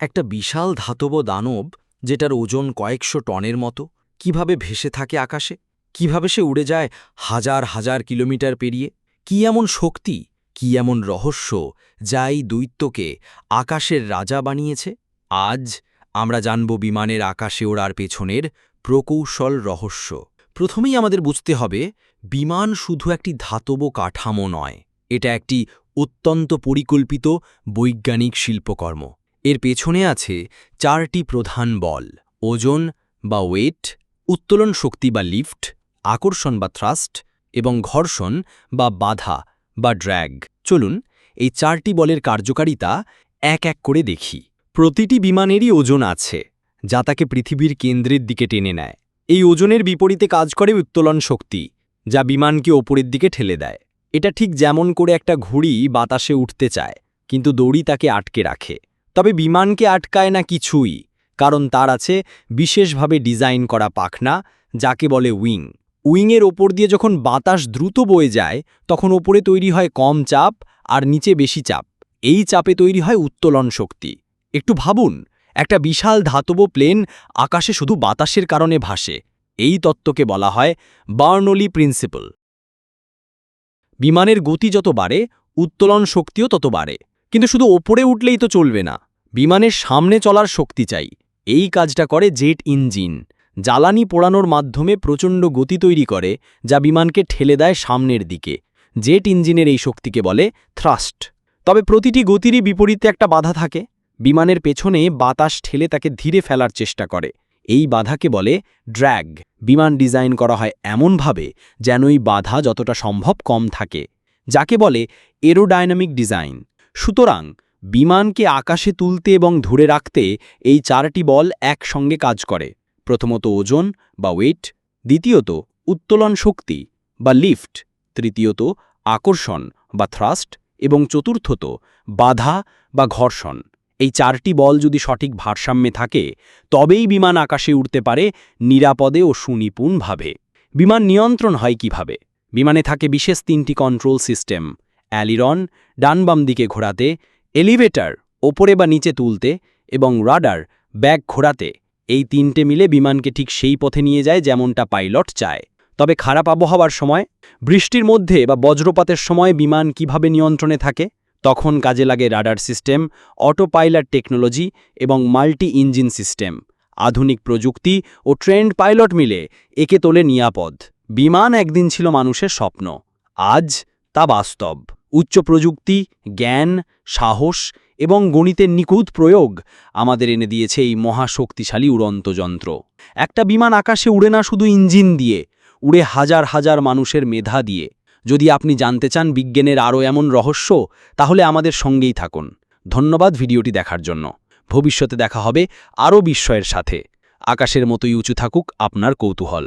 একটা বিশাল ধাতব দানব যেটার ওজন কয়েকশো টনের মতো, কীভাবে ভেসে থাকে আকাশে? কীভাবে সে উড়ে যায় হাজার হাজার কিলোমিটার পেরিয়ে? কি এমন শক্তি, কি এমন রহস্য যা এই দৈত্যকে আকাশের রাজা বানিয়েছে? আজ আমরা জানব বিমানের আকাশে ওড়ার পেছনের প্রকৌশল রহস্য। প্রথমেই আমাদের বুঝতে হবে, বিমান শুধু একটি ধাতব কাঠামো নয়, এটা একটি অত্যন্ত পরিকল্পিত বৈজ্ঞানিক শিল্পকর্ম। এর পেছনে আছে চারটি প্রধান বল, ওজন বা ওয়েট উত্তোলন শক্তি বা লিফট আকর্ষণ বা থ্রাস্ট এবং ঘর্ষণ বা বাধা বা ড্র্যাগ চলুন, এই চারটি বলের কার্যকারিতা এক এক করে দেখি। প্রতিটি বিমানেরই ওজন আছে, যা তাকে পৃথিবীর কেন্দ্রের দিকে টেনে নেয়। এই ওজনের বিপরীতে কাজ করে উত্তোলন শক্তি, যা বিমানকে ওপরের দিকে ঠেলে দেয়। এটা ঠিক যেমন করে একটা ঘুড়ি বাতাসে উঠতে চায়, কিন্তু দড়ি তাকে আটকে রাখে। তবে বিমানকে আটকায় না কিছুই, কারণ তার আছে বিশেষভাবে ডিজাইন করা পাখনা, যাকে বলে উইং। উইংয়ের ওপর দিয়ে যখন বাতাস দ্রুত বয়ে যায়, তখন ওপরে তৈরি হয় কম চাপ আর নিচে বেশি চাপ। এই চাপে তৈরি হয় উত্তোলন শক্তি। একটু ভাবুন, একটা বিশাল ধাতব প্লেন আকাশে শুধু বাতাসের কারণে ভাসে। এই তত্ত্বকে বলা হয় বার্নলি প্রিন্সিপল। বিমানের গতি যত বাড়ে, উত্তোলন শক্তিও তত বাড়ে। কিন্তু শুধু ওপরে উঠলেই তো চলবে না। বিমানের সামনে চলার শক্তি চাই। এই কাজটা করে জেট ইঞ্জিন। জ্বালানি পোড়ানোর মাধ্যমে প্রচণ্ড গতি তৈরি করে, যা বিমানকে ঠেলে দেয় সামনের দিকে। জেট ইঞ্জিনের এই শক্তিকে বলে থ্রাস্ট। তবে প্রতিটি গতিরই বিপরীতে একটা বাধা থাকে। বিমানের পেছনে বাতাস ঠেলে তাকে ধীরে ফেলার চেষ্টা করে। এই বাধাকে বলে ড্র্যাগ। বিমান ডিজাইন করা হয় এমনভাবে যেন এই বাধা যতটা সম্ভব কম থাকে, যাকে বলে এরোডায়নামিক ডিজাইন। সুতরাং বিমানকে আকাশে তুলতে এবং ধরে রাখতে এই চারটি বল একসঙ্গে কাজ করে, প্রথমত ওজন বা ওয়েট, দ্বিতীয়ত উত্তোলন শক্তি বা লিফট, তৃতীয়ত আকর্ষণ বা থ্রাস্ট, এবং চতুর্থত বাধা বা ঘর্ষণ। এই চারটি বল যদি সঠিক ভারসাম্যে থাকে, তবেই বিমান আকাশে উঠতে পারে নিরাপদে ও সুনিপুণভাবে। বিমান নিয়ন্ত্রণ হয় কীভাবে? বিমানে থাকে বিশেষ তিনটি কন্ট্রোল সিস্টেম। অ্যালিরন ডানবাম দিকে ঘোরাতে, এলিভেটর ওপরে বা নিচে তুলতে এবং রাডার ব্যাগ ঘোরাতে, এই তিনটে মিলে বিমানকে ঠিক সেই পথে নিয়ে যায় যেমনটা পাইলট চায়। তবে খারাপ আবহাওয়ার সময়, বৃষ্টির মধ্যে বা বজ্রপাতের সময় বিমান কীভাবে নিয়ন্ত্রণে থাকে, তখন কাজে লাগে radar system auto pilot technology এবং মাল্টি ইঞ্জিন সিস্টেম। আধুনিক প্রযুক্তি ও ট্রেন্ড পাইলট মিলে একে তোলে নিরাপদ। বিমান একদিন ছিল মানুষের স্বপ্ন, আজ তা বাস্তব। উচ্চ প্রযুক্তি, জ্ঞান, সাহস এবং গণিতের নিখুঁত প্রয়োগ আমাদের এনে দিয়েছে এই মহাশক্তিশালী উড়ন্ত যন্ত্র। একটা বিমান আকাশে উড়ে না শুধু ইঞ্জিন দিয়ে, উড়ে হাজার হাজার মানুষের মেধা দিয়ে। যদি আপনি জানতে চান বিজ্ঞানের আরও এমন রহস্য, তাহলে আমাদের সঙ্গেই থাকুন। ধন্যবাদ ভিডিওটি দেখার জন্য। ভবিষ্যতে দেখা হবে আরও বিস্ময়ের সাথে। আকাশের মতোই উঁচু থাকুক আপনার কৌতূহল।